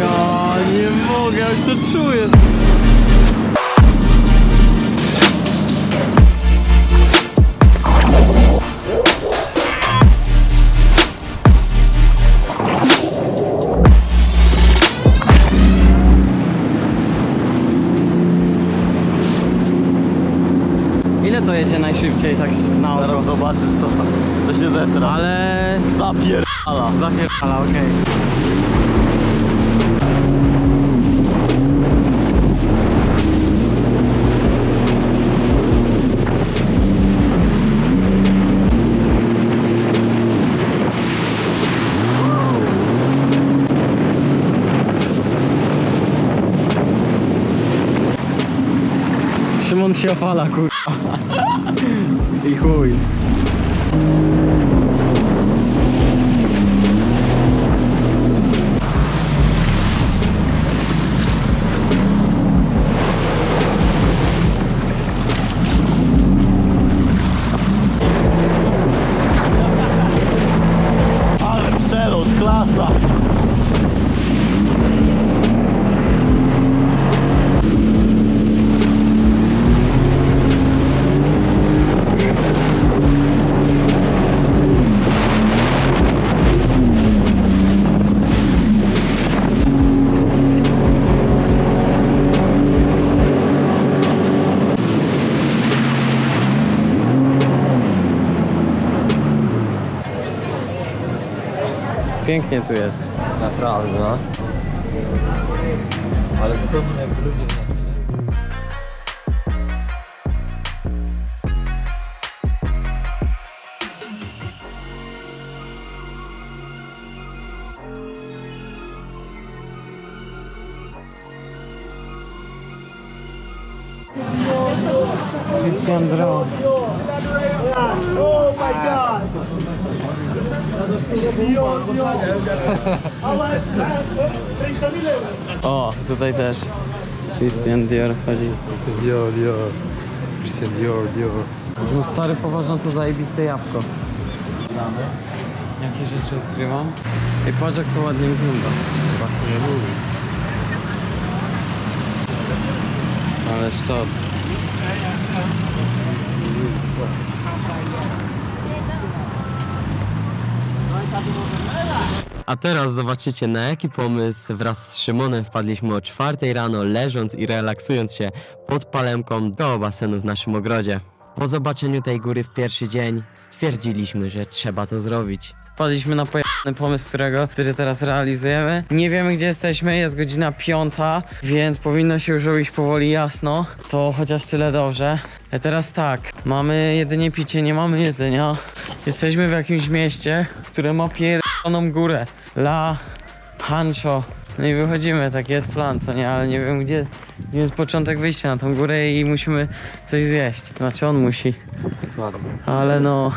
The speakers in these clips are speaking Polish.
Ja nie mogę, ja już to czuję. Ile to jedzie najszybciej tak na oko? Zaraz zobaczysz to, to się zestra. Ale Zapierdala. zapierdala, okej. Się opala, kurwa. I chuj. Pięknie tu jest. Naprawdę, no. Ale to jak ludzie... Christian Drone. O, tutaj też. Christian Dior chodzi. Dior, Dior. Christian Dior, Dior. No stary, poważno to zajebiste jabłko. Jakie rzeczy odkrywam? I patrz jak to ładnie wygląda. Nie mówi. Ale szczot. A teraz zobaczycie na jaki pomysł wraz z Szymonem wpadliśmy o czwartej rano leżąc i relaksując się pod palemką do basenu w naszym ogrodzie. Po zobaczeniu tej góry w pierwszy dzień stwierdziliśmy, że trzeba to zrobić. Wpadliśmy na pojemny pomysł, którego, który teraz realizujemy. Nie wiemy gdzie jesteśmy, jest godzina piąta, więc powinno się już robić powoli jasno. To chociaż tyle dobrze. A teraz tak, mamy jedynie picie, nie mamy jedzenia. Jesteśmy w jakimś mieście, które ma pierdoloną górę. La Hancho. No i wychodzimy, taki jest plan, co nie? Ale nie wiem gdzie, gdzie jest początek wyjścia na tą górę i musimy coś zjeść. Znaczy on musi. Ale no...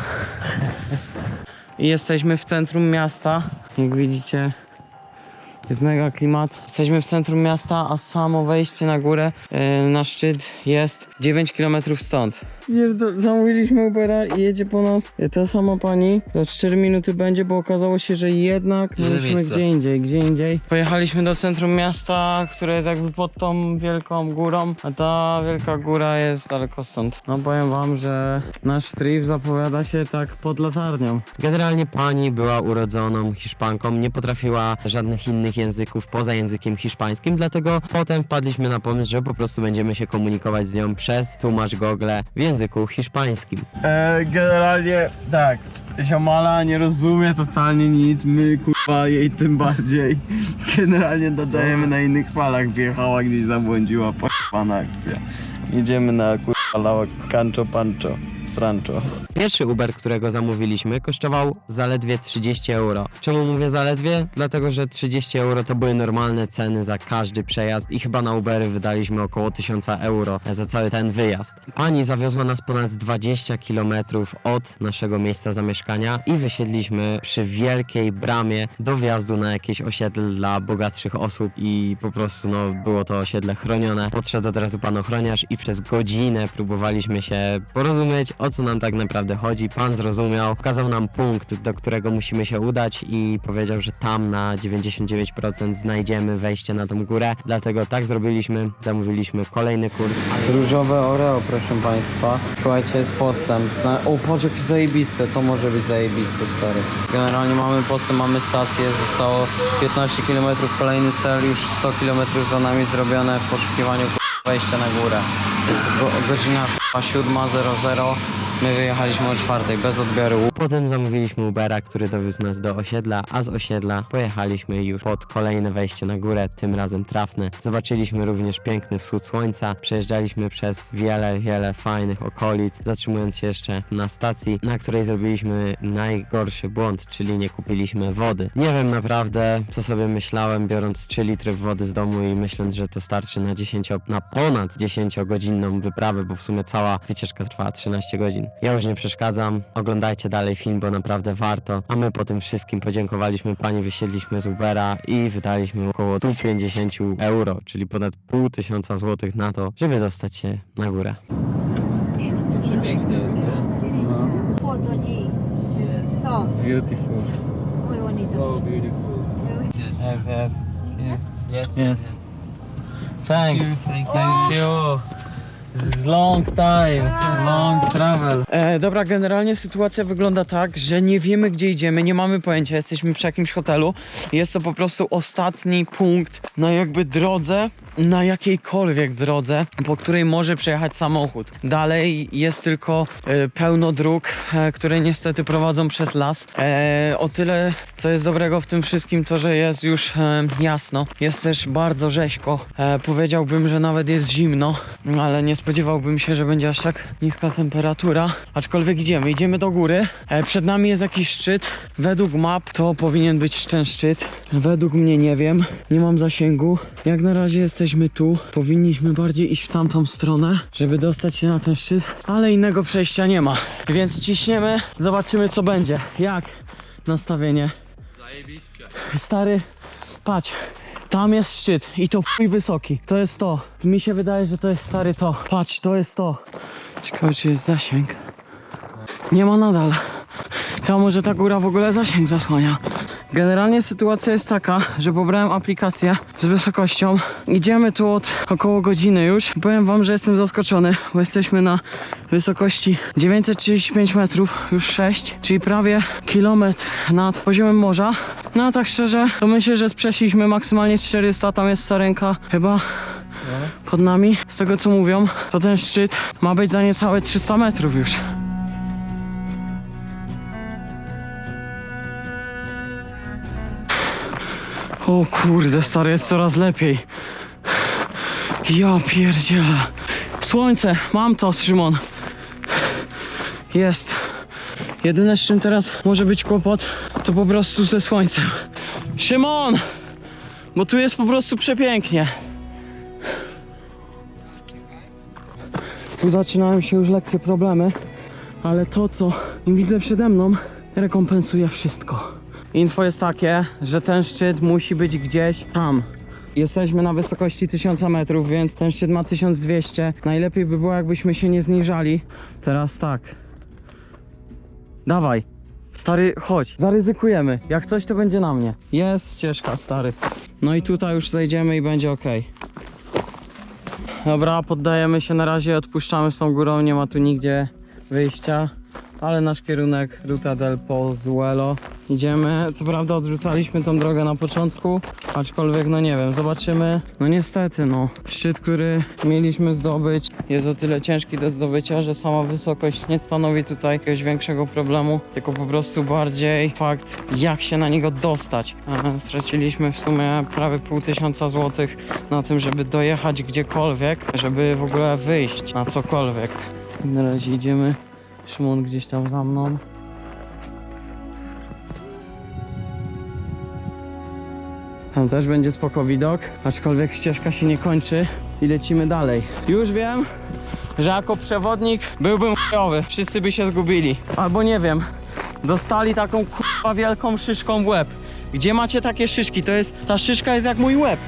I jesteśmy w centrum miasta. Jak widzicie, jest mega klimat. Jesteśmy w centrum miasta, a samo wejście na górę, e, na szczyt jest 9 km stąd. Zamówiliśmy Ubera i jedzie po nas ta sama pani. Za 4 minuty będzie, bo okazało się, że jednak miejsce. gdzie indziej, gdzie indziej. Pojechaliśmy do centrum miasta, które jest jakby pod tą wielką górą, a ta wielka góra jest daleko stąd. No powiem wam, że nasz trip zapowiada się tak pod latarnią. Generalnie pani była urodzoną Hiszpanką, nie potrafiła żadnych innych języków poza językiem hiszpańskim, dlatego potem wpadliśmy na pomysł, że po prostu będziemy się komunikować z nią przez tłumacz Google w języku hiszpańskim. E, generalnie tak. Ziomala nie rozumie totalnie nic, my kurwa jej tym bardziej. Generalnie dodajemy na innych falach, wjechała gdzieś zabłądziła, pana akcja. Jedziemy na kurwa lała Cancho Pancho, Srancho. Pierwszy Uber, którego zamówiliśmy, kosztował zaledwie 30 euro. Czemu mówię zaledwie? Dlatego, że 30 euro to były normalne ceny za każdy przejazd i chyba na Ubery wydaliśmy około 1000 euro za cały ten wyjazd. Pani zawiozła nas ponad 20 km od naszego miejsca zamieszkania i wysiedliśmy przy wielkiej bramie do wjazdu na jakieś osiedle dla bogatszych osób i po prostu no, było to osiedle chronione. Podszedł od razu pan ochroniarz i przez godzinę próbowaliśmy się porozumieć, o co nam tak naprawdę naprawdę chodzi. Pan zrozumiał, pokazał nam punkt, do którego musimy się udać i powiedział, że tam na 99% znajdziemy wejście na tą górę. Dlatego tak zrobiliśmy, zamówiliśmy kolejny kurs. Różowe Oreo, proszę Państwa. Słuchajcie, jest postęp. Na- O, patrz jakie zajebiste, to może być zajebiste, stary. Generalnie mamy postęp, mamy stację, zostało 15 km, kolejny cel, już 100 km za nami zrobione w poszukiwaniu wejścia na górę. Jest go, godzina k***a 7.00, my wyjechaliśmy o czwartej, bez odbioru. Potem zamówiliśmy Ubera, który dowiózł nas do osiedla, a z osiedla pojechaliśmy już pod kolejne wejście na górę, tym razem trafne. Zobaczyliśmy również piękny wschód słońca, przejeżdżaliśmy przez wiele, wiele fajnych okolic, zatrzymując się jeszcze na stacji, na której zrobiliśmy najgorszy błąd, czyli nie kupiliśmy wody. Nie wiem naprawdę, co sobie myślałem, biorąc 3 litry wody z domu i myśląc, że to starczy na 10, na ponad 10 godzinną wyprawę, bo w sumie cała wycieczka trwała 13 godzin. Ja już nie przeszkadzam, oglądajcie dalej film, bo naprawdę warto. A my po tym wszystkim podziękowaliśmy pani, wysiedliśmy z Ubera i wydaliśmy około 150 euro, czyli ponad pół tysiąca złotych na to, żeby dostać się na górę. Beautiful. Yes, yes. Yes. Yes. yes. Thanks. Thank you. Oh. Long time, long travel. E, dobra, generalnie sytuacja wygląda tak, że nie wiemy gdzie idziemy, nie mamy pojęcia, jesteśmy przy jakimś hotelu. Jest to po prostu ostatni punkt na jakby drodze, na jakiejkolwiek drodze, po której może przejechać samochód. Dalej jest tylko e, pełno dróg, e, które niestety prowadzą przez las. E, o tyle, co jest dobrego w tym wszystkim, to że jest już jasno. Jest też bardzo rzeźko. Powiedziałbym, że nawet jest zimno, ale nie spodziewałbym się, że będzie aż tak niska temperatura. Aczkolwiek idziemy, idziemy do góry. Przed nami jest jakiś szczyt. Według map to powinien być ten szczyt. Według mnie nie wiem, nie mam zasięgu. Jak na razie jesteśmy tu. Powinniśmy bardziej iść w tamtą stronę, żeby dostać się na ten szczyt, ale innego przejścia nie ma. Więc ciśniemy, zobaczymy co będzie. Jak nastawienie? Stary, patrz. Tam jest szczyt i to chuj wysoki. To jest to. Mi się wydaje, że to jest stary to. Patrz, to jest to. Ciekawe, czy jest zasięg. Nie ma nadal. To może ta góra w ogóle zasięg zasłania. Generalnie sytuacja jest taka, że pobrałem aplikację z wysokością. Idziemy tu od około godziny już. Powiem wam, że jestem zaskoczony, bo jesteśmy na wysokości 935 metrów, już 6, czyli prawie kilometr nad poziomem morza. No a tak szczerze, to myślę, że przeszliśmy maksymalnie 400, tam jest sarenka chyba pod nami. Z tego co mówią, to ten szczyt ma być za niecałe 300 metrów już. O kurde, stary, jest coraz lepiej. Ja pierdzielę. Słońce, mam to, Szymon. Jest. Jedyne z czym teraz może być kłopot, to po prostu ze słońcem. Szymon! Bo tu jest po prostu przepięknie. Tu zaczynają się już lekkie problemy, ale to, co widzę przede mną, rekompensuje wszystko. Info jest takie, że ten szczyt musi być gdzieś tam. Jesteśmy na wysokości 1000 metrów, więc ten szczyt ma 1200. Najlepiej by było, jakbyśmy się nie zniżali. Teraz tak. Dawaj. Stary, chodź, zaryzykujemy. Jak coś, to będzie na mnie. Jest ścieżka, stary. No i tutaj już zejdziemy i będzie ok. Dobra, poddajemy się na razie, odpuszczamy z tą górą, nie ma tu nigdzie wyjścia. Ale nasz kierunek, Ruta del Pozuelo. Idziemy, co prawda odrzucaliśmy tą drogę na początku, aczkolwiek no nie wiem, zobaczymy. No niestety no, szczyt, który mieliśmy zdobyć jest o tyle ciężki do zdobycia, że sama wysokość nie stanowi tutaj jakiegoś większego problemu, tylko po prostu bardziej fakt jak się na niego dostać. E, Straciliśmy w sumie prawie pół tysiąca złotych na tym, żeby dojechać gdziekolwiek, żeby w ogóle wyjść na cokolwiek. Na razie idziemy, Szymon gdzieś tam za mną. Tam też będzie spoko widok, aczkolwiek ścieżka się nie kończy i lecimy dalej. Już wiem, że jako przewodnik byłbym chujowy, wszyscy by się zgubili. Albo nie wiem, dostali taką kurwa wielką szyszką w łeb. Gdzie macie takie szyszki? To jest, ta szyszka jest jak mój łeb.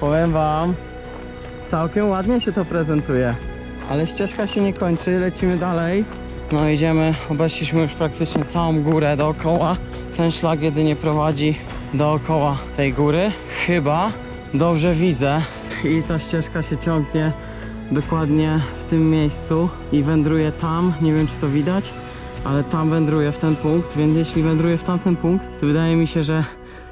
Powiem wam, całkiem ładnie się to prezentuje. Ale ścieżka się nie kończy, lecimy dalej. No idziemy, obeszliśmy już praktycznie całą górę dookoła. Ten szlak jedynie prowadzi dookoła tej góry. Chyba dobrze widzę. I ta ścieżka się ciągnie dokładnie w tym miejscu i wędruje tam. Nie wiem czy to widać, ale tam wędruje w ten punkt, więc jeśli wędruje w tamten punkt, to wydaje mi się, że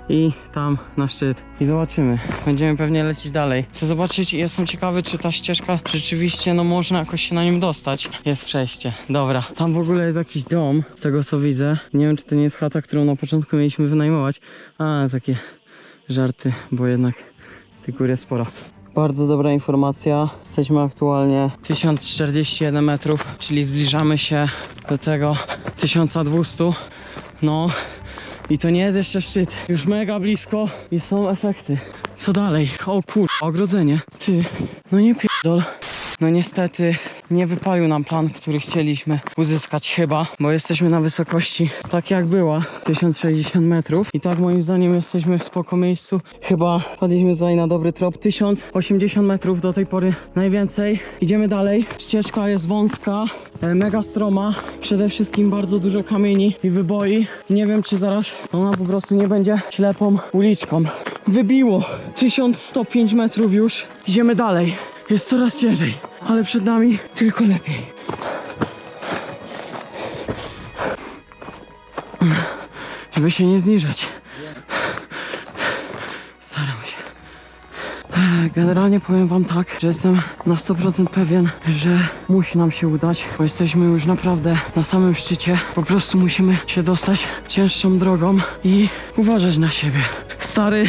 i tam na szczyt. I zobaczymy. Będziemy pewnie lecieć dalej. Chcę zobaczyć i jestem ciekawy, czy ta ścieżka rzeczywiście, no można jakoś się na nim dostać. Jest przejście. Dobra. Tam w ogóle jest jakiś dom, z tego co widzę. Nie wiem, czy to nie jest chata, którą na początku mieliśmy wynajmować. A, takie żarty, bo jednak tych gór jest sporo. Bardzo dobra informacja. Jesteśmy aktualnie 1041 metrów, czyli zbliżamy się do tego 1200. No i to nie jest jeszcze szczyt. Już mega blisko i są efekty. Co dalej? O kur... ogrodzenie. Ty, no nie pierdol. No niestety nie wypalił nam plan, który chcieliśmy uzyskać chyba, bo jesteśmy na wysokości tak jak była, 1060 metrów i tak moim zdaniem jesteśmy w spoko miejscu. Chyba padliśmy tutaj na dobry trop, 1080 metrów do tej pory najwięcej. Idziemy dalej, ścieżka jest wąska, e, mega stroma, przede wszystkim bardzo dużo kamieni i wyboi. Nie wiem czy zaraz ona po prostu nie będzie ślepą uliczką. Wybiło 1105 metrów już, idziemy dalej. Jest coraz ciężej, ale przed nami tylko lepiej. Żeby się nie zniżać. Staram się. Generalnie powiem wam tak, że jestem na 100% pewien, że musi nam się udać, bo jesteśmy już naprawdę na samym szczycie. Po prostu musimy się dostać cięższą drogą i uważać na siebie. Stary,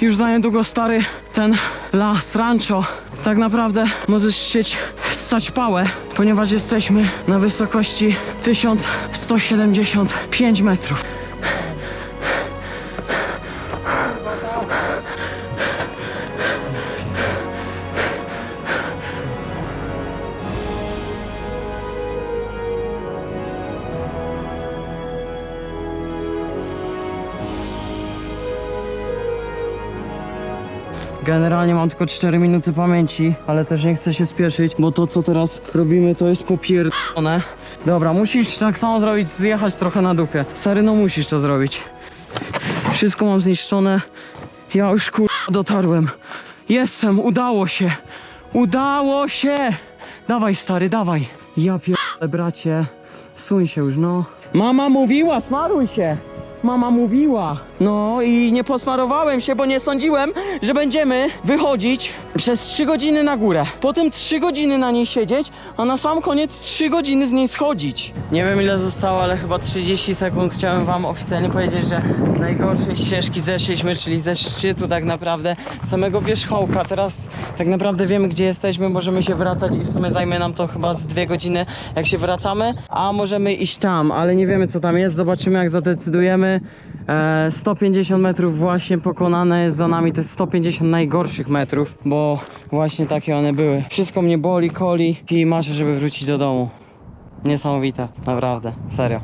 już za niedługo stary, ten Las Rancho tak naprawdę możesz chcieć ssać pałę, ponieważ jesteśmy na wysokości 1175 metrów. Generalnie mam tylko 4 minuty pamięci, ale też nie chcę się spieszyć, bo to co teraz robimy to jest popierdolone. Dobra, musisz tak samo zrobić, zjechać trochę na dupie. Stary, no musisz to zrobić. Wszystko mam zniszczone. Ja już kur... dotarłem. Jestem, udało się. Udało się! Dawaj stary, dawaj. Ja pierdolę bracie. Suń się już, no. Mama mówiła, smaruj się. Mama mówiła. No i nie posmarowałem się, bo nie sądziłem, że będziemy wychodzić przez 3 godziny na górę. Potem 3 godziny na niej siedzieć, a na sam koniec 3 godziny z niej schodzić. Nie wiem ile zostało, ale chyba 30 sekund chciałem wam oficjalnie powiedzieć, że najgorszej ścieżki zeszliśmy, czyli ze szczytu tak naprawdę samego wierzchołka. Teraz tak naprawdę wiemy gdzie jesteśmy, możemy się wracać i w sumie zajmie nam to chyba z dwie godziny jak się wracamy, a możemy iść tam, ale nie wiemy co tam jest, zobaczymy jak zadecydujemy. E, 150 metrów właśnie pokonane jest za nami, jest 150 najgorszych metrów, bo właśnie takie one były. Wszystko mnie boli, koli i marzę, żeby wrócić do domu. Niesamowite, naprawdę, serio.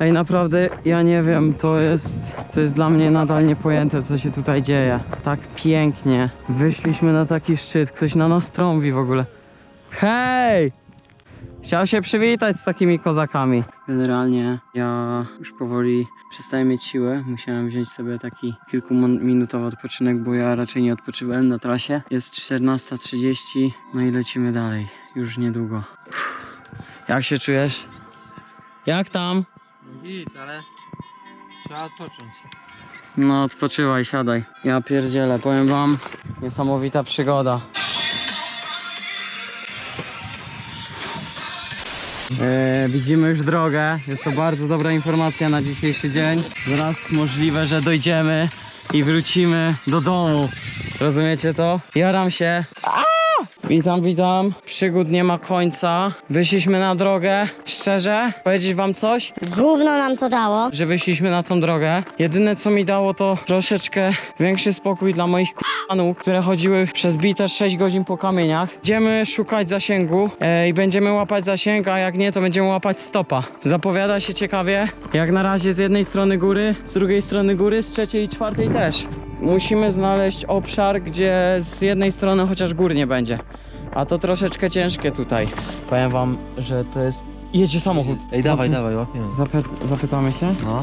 Ej, naprawdę, ja nie wiem, to jest, to jest dla mnie nadal niepojęte, co się tutaj dzieje. Tak pięknie. Wyszliśmy na taki szczyt, ktoś na nas trąbi w ogóle. Hej! Chciał się przywitać z takimi kozakami. Generalnie ja już powoli przestaję mieć siłę. Musiałem wziąć sobie taki kilkuminutowy odpoczynek, bo ja raczej nie odpoczywałem na trasie. Jest 14.30, no i lecimy dalej. Już niedługo. Jak się czujesz? Jak tam? Git, ale trzeba odpocząć. No odpoczywaj, siadaj. Ja pierdzielę, powiem wam, niesamowita przygoda. E, widzimy już drogę, jest to bardzo dobra informacja na dzisiejszy dzień. Zaraz możliwe, że dojdziemy i wrócimy do domu. Rozumiecie to? Jaram się. Witam, witam. Przygód nie ma końca. Wyszliśmy na drogę. Szczerze, powiedzieć wam coś? Gówno nam to dało. że wyszliśmy na tą drogę. Jedyne co mi dało to troszeczkę większy spokój dla moich k***anów, które chodziły przez bite 6 godzin po kamieniach. Będziemy szukać zasięgu e, i będziemy łapać zasięg, a jak nie to będziemy łapać stopa. Zapowiada się ciekawie. Jak na razie z jednej strony góry, z drugiej strony góry, z trzeciej i czwartej też. Musimy znaleźć obszar, gdzie z jednej strony chociaż gór nie będzie. A to troszeczkę ciężkie tutaj. Powiem wam, że to jest jedzie samochód. Ej, dawaj, dawaj, łapiemy. Zapy- zapytamy się? No.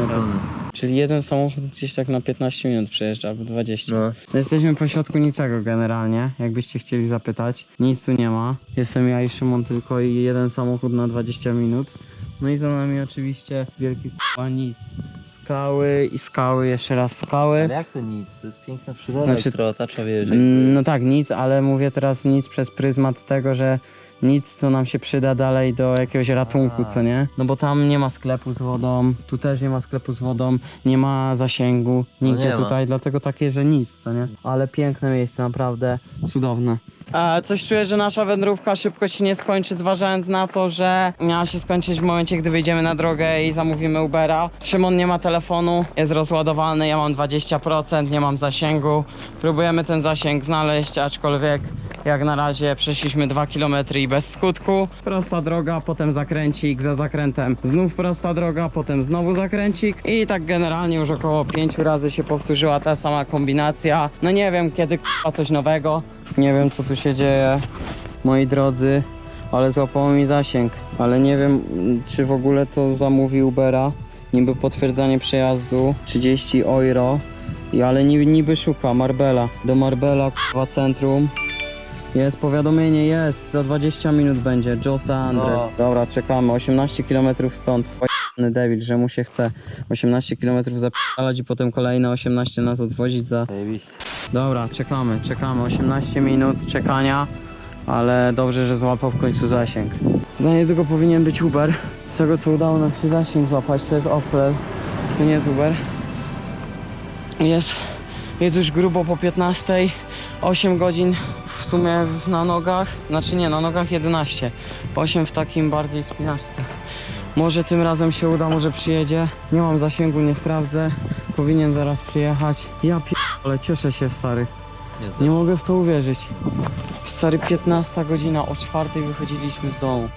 No Pełny. Czyli jeden samochód gdzieś tak na 15 minut przejeżdża, albo 20. No. Jesteśmy po środku niczego generalnie, jakbyście chcieli zapytać. Nic tu nie ma. Jestem ja i Szymon tylko i jeden samochód na 20 minut. No i za nami oczywiście wielki k***a nic. Skały i skały, jeszcze raz skały. Ale jak to nic? To jest piękna przyroda, Znaczy- która otacza wieżę. Mm, No tak, nic, ale mówię teraz nic przez pryzmat tego, że nic, co nam się przyda dalej do jakiegoś ratunku, co nie? No bo tam nie ma sklepu z wodą, tu też nie ma sklepu z wodą, nie ma zasięgu, nigdzie nie ma. tutaj, dlatego takie, że nic, co nie? Ale piękne miejsce, naprawdę cudowne. Coś czuję, że nasza wędrówka szybko się nie skończy, zważając na to, że miała się skończyć w momencie, gdy wyjdziemy na drogę i zamówimy Ubera. Szymon nie ma telefonu, jest rozładowany, ja mam 20%, nie mam zasięgu. Próbujemy ten zasięg znaleźć, aczkolwiek jak na razie przeszliśmy 2 km i bez skutku. Prosta droga, potem zakręcik, za zakrętem znów prosta droga, potem znowu zakręcik i tak generalnie już około 5 razy się powtórzyła ta sama kombinacja. No nie wiem kiedy k***a coś nowego, nie wiem co tu się dzieje, moi drodzy, ale złapało mi zasięg, ale nie wiem czy w ogóle to zamówi Ubera. Niby potwierdzanie przejazdu 30 euro. I ale niby, niby szuka Marbella. Do Marbella k***a centrum. Jest powiadomienie, jest, za 20 minut będzie, Josa Andres. No. Dobra, czekamy, 18 km stąd, pojebany debil, że mu się chce 18 km zapalać i potem kolejne 18 nas odwozić za... Zajebiście. Dobra, czekamy, czekamy, 18 minut czekania, ale dobrze, że złapał w końcu zasięg. Za niedługo powinien być Uber, z tego co udało nam się zasięg złapać, to jest Opel, to nie jest Uber. Jest, jest już grubo po 15, 8 godzin w sumie na nogach, znaczy nie, na nogach 11, 8 w takim bardziej spinaczce. Może tym razem się uda, może przyjedzie. Nie mam zasięgu, nie sprawdzę. Powinien zaraz przyjechać. Ja ale cieszę się stary. Nie, Nie mogę w to uwierzyć. Stary 15 godzina, o czwartej wychodziliśmy z domu.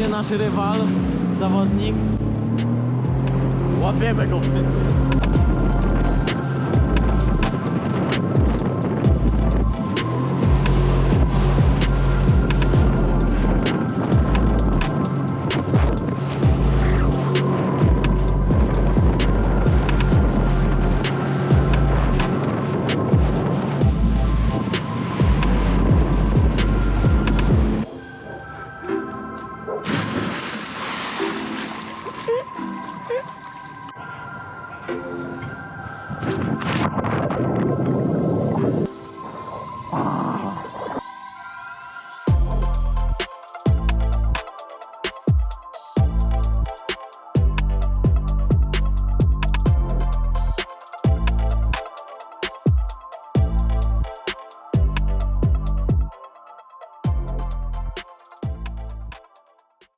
Przyjedzie nasz rywal, zawodnik. Łapiemy go.